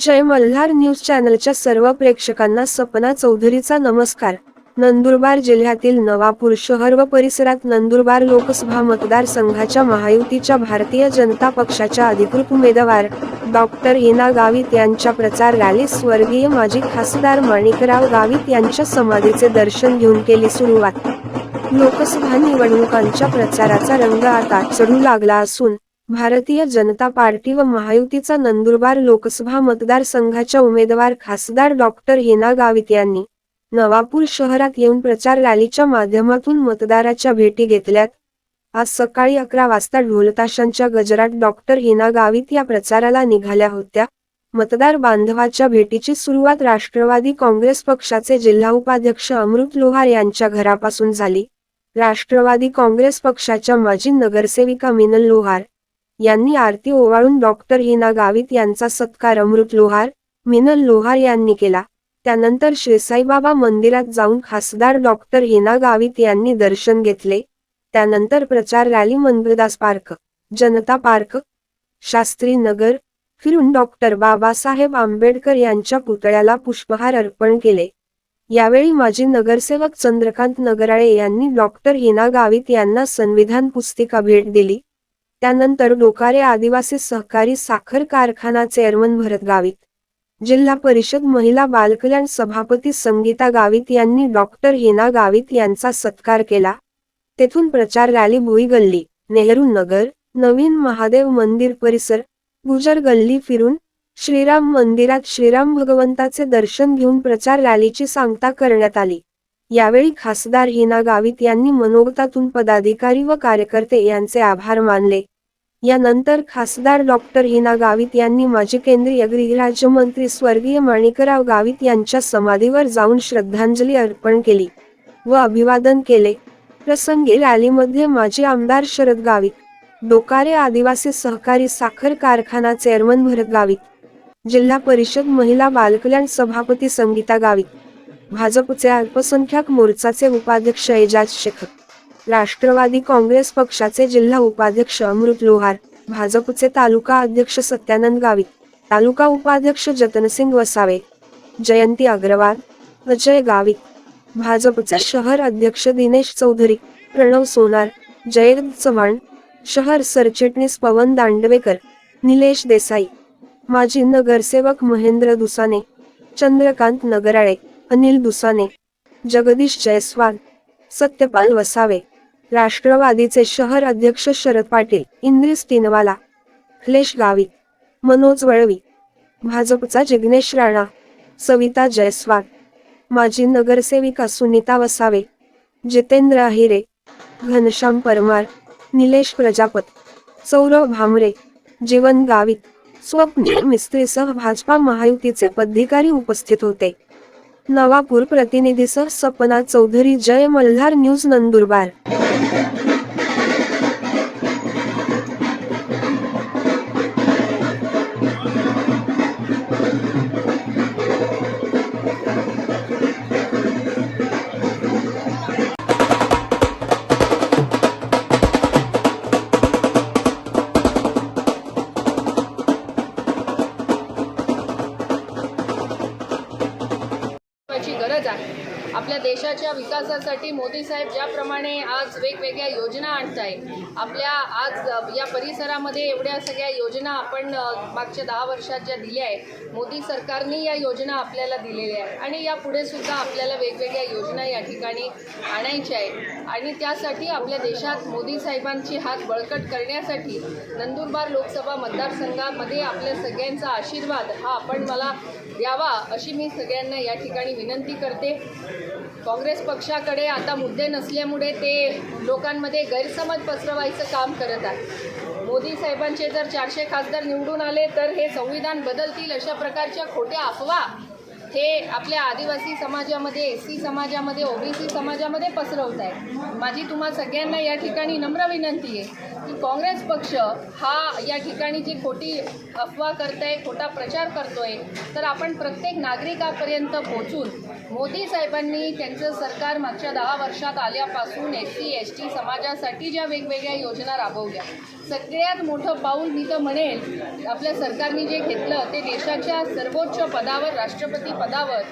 जय Malhar news चॅनलच्या सर्व प्रेक्षकांना सपना चौधरीचा नमस्कार. नंदुरबार जिल्ह्यातील नवापूर शहर व परिसरात नंदुरबार लोकसभा मतदारसंघाच्या महायुतीच्या भारतीय जनता पक्षाच्या अधिकृत उमेदवार डॉक्टर हिना गावित यांच्या प्रचार रॅलीस स्वर्गीय माजी खासदार माणिकराव गावित यांच्या समाधीचे दर्शन घेऊन केली सुरुवात. लोकसभा निवडणुकांच्या प्रचाराचा रंग आता चढू लागला असून भारतीय जनता पार्टी व महायुतीचा नंदुरबार लोकसभा मतदारसंघाच्या उमेदवार खासदार डॉक्टर हेना गावित यांनी नवापूर शहरात येऊन प्रचार रॅलीच्या माध्यमातून मतदाराच्या भेटी घेतल्यात. आज सकाळी अकरा वाजता ढोलताशांच्या गजरात डॉक्टर हेना गावित या प्रचाराला निघाल्या होत्या. मतदार बांधवाच्या भेटीची सुरुवात राष्ट्रवादी काँग्रेस पक्षाचे जिल्हा उपाध्यक्ष अमृत लोहार यांच्या घरापासून झाली. राष्ट्रवादी काँग्रेस पक्षाच्या माजी नगरसेविका मिनल लोहार यांनी आरती ओवाळून डॉक्टर हिना गावित यांचा सत्कार अमृत लोहार मिनल लोहार यांनी केला. त्यानंतर श्रीसाईबाबा मंदिरात जाऊन खासदार डॉक्टर हिना गावित यांनी दर्शन घेतले. त्यानंतर प्रचार rally Mangaldas park Janata park Shastri Nagar फिरून डॉक्टर बाबासाहेब आंबेडकर यांच्या पुतळ्याला पुष्पहार अर्पण केले. यावेळी माजी नगरसेवक चंद्रकांत नगराळे यांनी डॉक्टर हिना गावित यांना संविधान पुस्तिका भेट दिली. त्यानंतर डोकारे आदिवासी सहकारी साखर कारखाना चेअरमन भरत गावित जिल्हा परिषद महिला बालकल्याण सभापती संगीता गावित यांनी डॉक्टर हिना गावित यांचा सत्कार केला. तेथून प्रचार रॅली भुई गल्ली नेहरू नगर नवीन महादेव मंदिर परिसर गुजर गल्ली फिरून श्रीराम मंदिरात श्रीराम भगवंताचे दर्शन घेऊन प्रचार रॅलीची सांगता करण्यात आली. यावेळी खासदार हिना गावित यांनी मनोगतातून पदाधिकारी व कार्यकर्ते यांचे आभार मानले. यानंतर खासदार डॉक्टर हिना गावित यांनी माजी केंद्रीय गृहराज्यमंत्री स्वर्गीय माणिकराव गावित यांच्या समाधीवर जाऊन श्रद्धांजली अर्पण केली व अभिवादन केले. प्रसंगी रॅलीमध्ये माजी आमदार शरद गावित डोकारे आदिवासी सहकारी साखर कारखाना चेअरमन भरत गावित जिल्हा परिषद महिला बालकल्याण सभापती संगीता गावित भाजपचे अल्पसंख्याक मोर्चाचे उपाध्यक्ष एजाज शेख राष्ट्रवादी काँग्रेस पक्षाचे जिल्हा उपाध्यक्ष अमृत लोहार भाजपचे तालुका अध्यक्ष सत्यानंद गावित तालुका उपाध्यक्ष जतनसिंग वसावे जयंती अग्रवाल अजय गावित भाजपचे शहर अध्यक्ष दिनेश चौधरी प्रणव सोनार जयंत चव्हाण शहर सरचिटणीस पवन दांडवेकर निलेश देसाई माजी नगरसेवक महेंद्र दुसाने चंद्रकांत नगराळे अनिल दुसाने जगदीश जयस्वाल सत्यपाल वसावे राष्ट्रवादीचे शहर अध्यक्ष शरद पाटील इंद्रिस टिनवाला क्लेश गावी मनोज वळवी भाजपचा जिग्नेश राणा सविता जयस्वाल माजी नगरसेविका सुनीता वसावे जितेंद्र अहिरे घनश्याम परमार निलेश प्रजापत सौरव भामरे जीवन गावित स्वप्नील मिस्त्रीसह भाजपा महायुतीचे पदाधिकारी उपस्थित होते. नवापूर प्रतिनिधीसह सपना चौधरी जय मल्हार न्यूज नंदुरबार. 快 आपल्या देशाच्या विकासासाठी मोदी साहेब ज्याप्रमाणे आज वेगवेगळ्या योजना आणत आहे आपल्या आज या परिसरामध्ये एवढ्या सगळ्या योजना आपण मागच्या दहा वर्षात ज्या दिल्या आहे मोदी सरकारने या योजना आपल्याला दिलेल्या आहे आणि यापुढे सुद्धा आपल्याला वेगवेगळ्या योजना या ठिकाणी आणायच्या आहे आणि त्यासाठी आपल्या देशात मोदी साहेबांची हात बळकट करण्यासाठी नंदुरबार लोकसभा मतदारसंघामध्ये आपल्या सगळ्यांचा आशीर्वाद हा आपण मला द्यावा अशी मी सगळ्यांना या ठिकाणी विनंती करते. काँग्रेस पक्षाकडे आता मुद्दे नसल्यामुळे ते लोकांमध्ये गैरसमज पसरवायचं काम करत आहे मोदी साहेबांचे जर चारशे खासदार निवडून आले तर हे संविधान बदलतील अशा प्रकारच्या खोट्या अफवा हे आपल्या आदिवासी समाजामध्ये एस सी समाजामध्ये ओबीसी समाजामध्ये पसरवत आहे माझी तुम्हा सगळ्यांना या ठिकाणी नम्र विनंती आहे. की काँग्रेस पक्ष हा या ठिकाणी जी खोटी अफवा करतोय खोटा प्रचार करतोय तर आपण प्रत्येक नागरिकापर्यंत पोहोचून मोदी साहेबांनी त्यांचं सरकार मागच्या दहा वर्षात आल्यापासून एस सी एस टी समाजासाठी ज्या वेगवेगळ्या योजना राबवल्या. सगळ्यात मोठं पाऊल मी तर म्हणेल आपल्या सरकारने जे घेतलं ते देशाच्या सर्वोच्च पदावर राष्ट्रपती पदावर.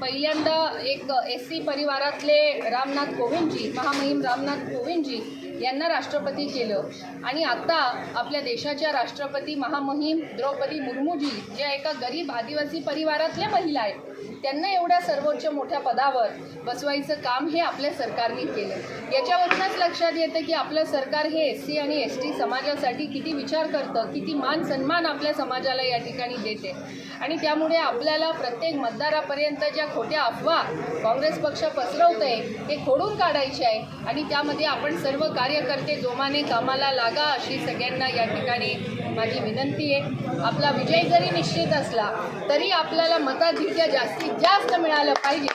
पहिल्यांदा एक एस सी परिवारातले रामनाथ कोविंदजी महामहिम रामनाथ कोविंदजी यांना राष्ट्रपती केलं. आणि आता आपल्या देशाच्या राष्ट्रपती महामहिम द्रौपदी मुर्मूजी ज्या एका गरीब आदिवासी परिवारातल्या महिला आहेत त्यांना एवढ्या सर्वोच्च मोठ्या पदावर बसवायचं काम हे आपल्या सरकारने केलं. याच्यावरूनच लक्षात येतं की आपलं सरकार हे एस सी आणि एस टी समाजासाठी किती विचार करतं किती मान सन्मान आपल्या समाजाला या ठिकाणी देते. आणि त्यामुळे आपल्याला प्रत्येक मतदारापर्यंत ज्या खोट्या अफवा काँग्रेस पक्ष पसरवत आहे ते खोडून काढायचे आहे. आणि त्यामध्ये आपण सर्व कार्यकर्ते जोमाने कामाला लागा अशी सगळ्यांना या ठिकाणी माझी विनंती आहे आपला विजय जरी निश्चित असला तरी आपल्याला मताधिक्य जास्तीत जास्त मिळालं पाहिजे.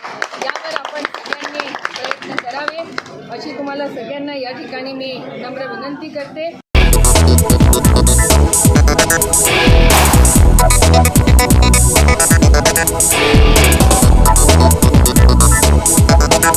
यावर आपण सगळ्यांनी प्रयत्न करावे. अशी तुम्हाला सगळ्यांना या ठिकाणी मी नम्र विनंती करते.